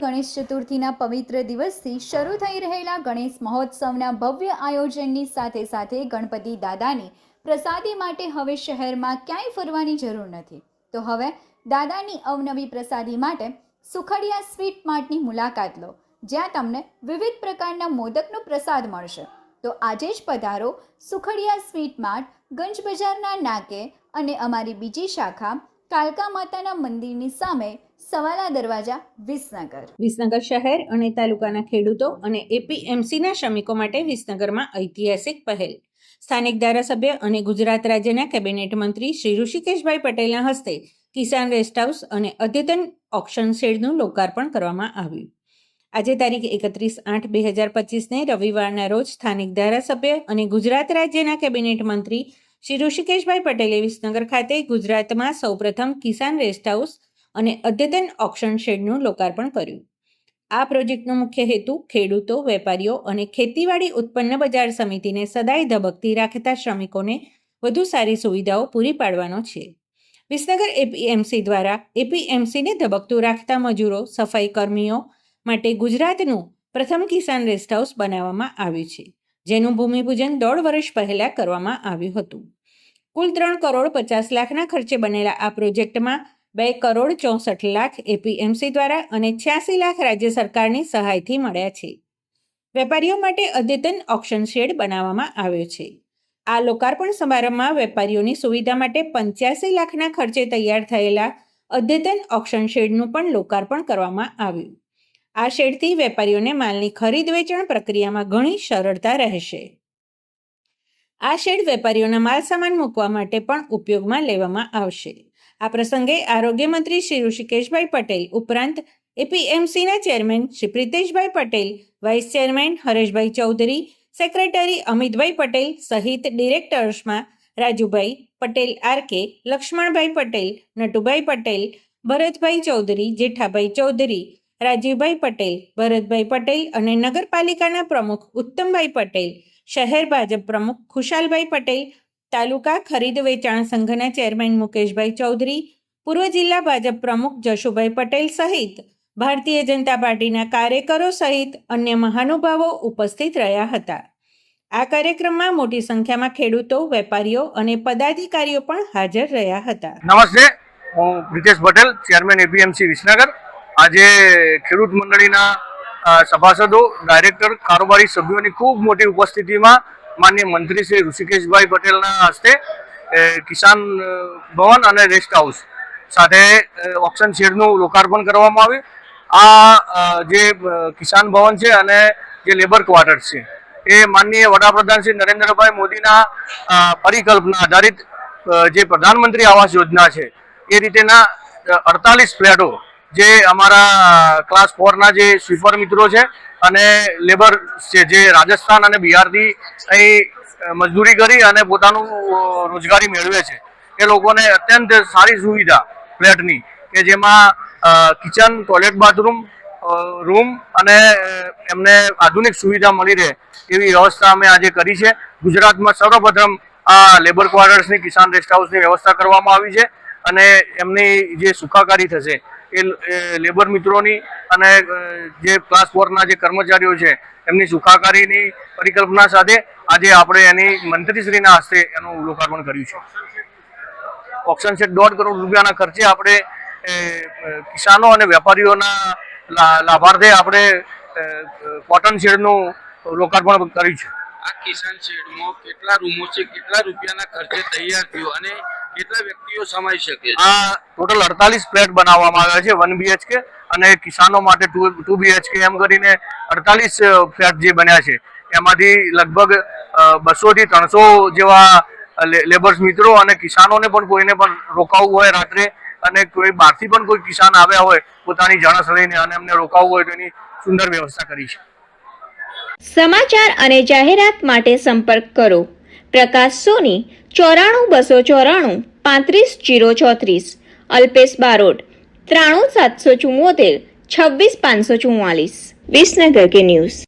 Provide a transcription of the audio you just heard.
ગણેશ ચતુર્થીના પવિત્ર દિવસથી શરૂ થઈ રહેલા ગણેશ મહોત્સવના ભવ્ય આયોજનની સાથે સાથે ગણપતિ દાદાની પ્રસાદી માટે હવે શહેરમાં ક્યાંય ફરવાની જરૂર નથી. તો હવે દાદાની અવનવી પ્રસાદી માટે સુખડિયા સ્વીટ માર્ટની મુલાકાત લો, જ્યાં તમને વિવિધ પ્રકારના મોદકનો પ્રસાદ મળશે. તો આજે જ પધારો સુખડિયા સ્વીટ માર્ટ, ગંજ બજારના નાકે અને અમારી બીજી શાખા, કાલકા માતાના મંદિરની સામે, સવાલા દરવાજા, વિસનગર. વિસનગર શહેર અને તાલુકાના ખેડૂતો અને એપીએમસીના શ્રમિકો માટે વિસનગરમાં ઐતિહાસિક પહેલ. સ્થાનિક ધારાસભ્ય અને ગુજરાત રાજ્યના કેબિનેટ મંત્રી શ્રી ઋષિકેશભાઈ પટેલના હસ્તે કિસાન રેસ્ટ હાઉસ અને અદ્યતન ઓક્શન શેડનું લોકાર્પણ કરવામાં આવ્યું. આજે તારીખ એકત્રીસ આઠ બે હજાર પચીસને રવિવારના રોજ સ્થાનિક ધારાસભ્ય અને ગુજરાત રાજ્યના કેબિનેટ મંત્રી શ્રી ઋષિકેશભાઈ પટેલે વિસનગર ખાતે ગુજરાતમાં સૌપ્રથમ કિસાન રેસ્ટ હાઉસ અને અદ્યતન ઓક્શન શેડનું લોકાર્પણ કર્યું. આ પ્રોજેક્ટનો મુખ્ય હેતુ ખેડૂતો, વેપારીઓ અને ખેતીવાડી ઉત્પન્ન બજાર સમિતિને સદાય ધબકતી રાખતા શ્રમિકોને વધુ સારી સુવિધાઓ પૂરી પાડવાનો છે. વિસનગર એપીએમસી દ્વારા એપીએમસીને ધબકતું રાખતા મજૂરો, સફાઈ કર્મીઓ માટે ગુજરાતનું પ્રથમ કિસાન રેસ્ટ હાઉસ બનાવવામાં આવ્યું છે, જેનું ભૂમિપૂજન દોઢ વર્ષ પહેલા કરવામાં આવ્યું હતું. કુલ ત્રણ કરોડ પચાસ લાખના ખર્ચે બનેલા આ પ્રોજેક્ટમાં બે કરોડ ચોસઠ લાખ એપીએમસી દ્વારા અને છ્યાસી લાખ રાજ્ય સરકારની સહાયથી મળ્યા છે. વેપારીઓ માટે અદ્યતન ઓક્શન શેડ બનાવવામાં આવ્યો છે. આ લોકાર્પણ સમારંભમાં વેપારીઓની સુવિધા માટે પંચ્યાસી લાખના ખર્ચે તૈયાર થયેલા અદ્યતન ઓક્શન શેડનું પણ લોકાર્પણ કરવામાં આવ્યું. આ શેડથી વેપારીઓને માલની ખરીદ વેચાણ પ્રક્રિયામાં ઘણી સરળતા રહેશે. આ શેડ વેપારીઓના માલ સામાન મૂકવા માટે પણ ઉપયોગમાં લેવામાં આવશે. આ પ્રસંગે આરોગ્ય મંત્રી શ્રી ઋષિકેશભાઈ પટેલ ઉપરાંત એપીએમસીના chairman Shri Priteshbhai Patel, vice chairman Hareshbhai Chaudhari secretary Amitbhai Patel સહિત ડિરેક્ટર્સમાં રાજુભાઈ પટેલ આરકે લક્ષ્મણભાઈ પટેલ, નટુભાઈ પટેલ, ભરતભાઈ ચૌધરી, જેઠાભાઈ ચૌધરી, રાજીવભાઈ પટેલ, ભરતભાઈ પટેલ અને નગરપાલિકાના પ્રમુખ ઉત્તમભાઈ પટેલ, શહેર ભાજપ પ્રમુખ ખુશાલભાઈ પટેલ, તાલુકા ખરીદ વેચાણ સંઘના ચેરમેન મુકેશભાઈ ચૌધરી, પૂર્વ જિલ્લા ભાજપ પ્રમુખ જશુભાઈ પટેલ સહિત ભારતીય જનતા પાર્ટીના કાર્યકરો સહિત અન્ય મહાનુભાવો ઉપસ્થિત રહ્યા હતા. આ કાર્યક્રમમાં મોટી સંખ્યામાં ખેડૂતો, વેપારીઓ અને પદાધિકારીઓ પણ હાજર રહ્યા હતા. નમસ્તે, હું બ્રિજેશ પટેલ, ચેરમેન એપીએમસી વિસનગર. આજે ખેડૂત મંડળીના સભાસદો, ડાયરેક્ટર, કારોબારી સભ્યોની ખૂબ મોટી ઉપસ્થિતિમાં માન્ય મંત્રી શ્રી ઋષિકેશભાઈ પટેલના હસ્તે કિસાન ભવન અને રેસ્ટ હાઉસ સાથે ઓપ્શન શેડનું લોકાર્પણ કરવામાં આવ્યું. આ જે કિસાન ભવન છે અને જે લેબર ક્વાર્ટર્સ છે, એ માનનીય વડાપ્રધાન શ્રી નરેન્દ્રભાઈ મોદીના પરિકલ્પના આધારિત જે પ્રધાનમંત્રી આવાસ યોજના છે, એ રીતેના અડતાલીસ ફ્લેટો જે અમારા ક્લાસ ફોરના જે સ્વીપર મિત્રો છે અને લેબર છે, જે રાજસ્થાન અને બિહારથી અહીં મજદૂરી કરી અને પોતાનું રોજગારી મેળવે છે. એ લોકોને અત્યંત સારી સુવિધા ફ્લેટની કે જેમાં કિચન ટોયલેટ બાથરૂમ રૂમ અને એમને આધુનિક સુવિધા મળી રહે એવી વ્યવસ્થા અમે આજે કરી છે. ગુજરાતમાં સર્વપ્રથમ આ લેબર ક્વાર્ટર્સની કિસાન રેસ્ટ હાઉસની વ્યવસ્થા કરવામાં આવી છે અને એમની જે સુખાકારી થશે એ લેબર મિત્રોની અને જે ક્લાસ ફોરના જે કર્મચારીઓ છે એમની સુખાકારીની પરિકલ્પના સાથે આજે આપણે એની મંત્રીશ્રીના હસ્તે એનું લોકાર્પણ કર્યું છે. ઓપ્શન સેટ દોઢ કરોડ રૂપિયાના ખર્ચે આપણે કિસાનો અને વેપારીઓના લાભાર્થે આપણે કોટન શેડનું લોકાર્પણ કર્યું છે. આ કિસાન શેડમાં કેટલા રૂમો છે કેટલા રૂપિયાના ખર્ચે તૈયાર થયો અને કેટલા વ્યક્તિઓ સમાઈ શકે આ ટોટલ અડતાલીસ ફ્લેટ બનાવવામાં આવ્યા છે વન બીએચકે અને કિસાનો માટે ટુ ટુ બીએચકે એમ કરીને અડતાલીસ ફ્લેટ જે બન્યા છે. એમાંથી લગભગ બસોથી ત્રણસો જેવા લેબર્સ મિત્રો અને કિસાનોને પણ કોઈને પણ રોકાવું હોય રાત્રે અને કોઈ બહારથી પણ કોઈ કિસાન આવ્યા હોય, પોતાની જણસ લઈને અને એમને રોકાવવું હોય તો એની સુંદર વ્યવસ્થા કરી છે. સમાચાર અને જાહેરાત માટે સંપર્ક કરો. પ્રકાશ સોની, ચોરાણું બસો ચોરાણું, પાંત્રીસ જીરો ચોત્રીસ. અલ્પેશ બારોટ, ત્રાણું સાતસો ચુમ્મોતેર છવ્વીસ પાંચસો ચુમ્માલીસ વિસનગર કે ન્યૂઝ.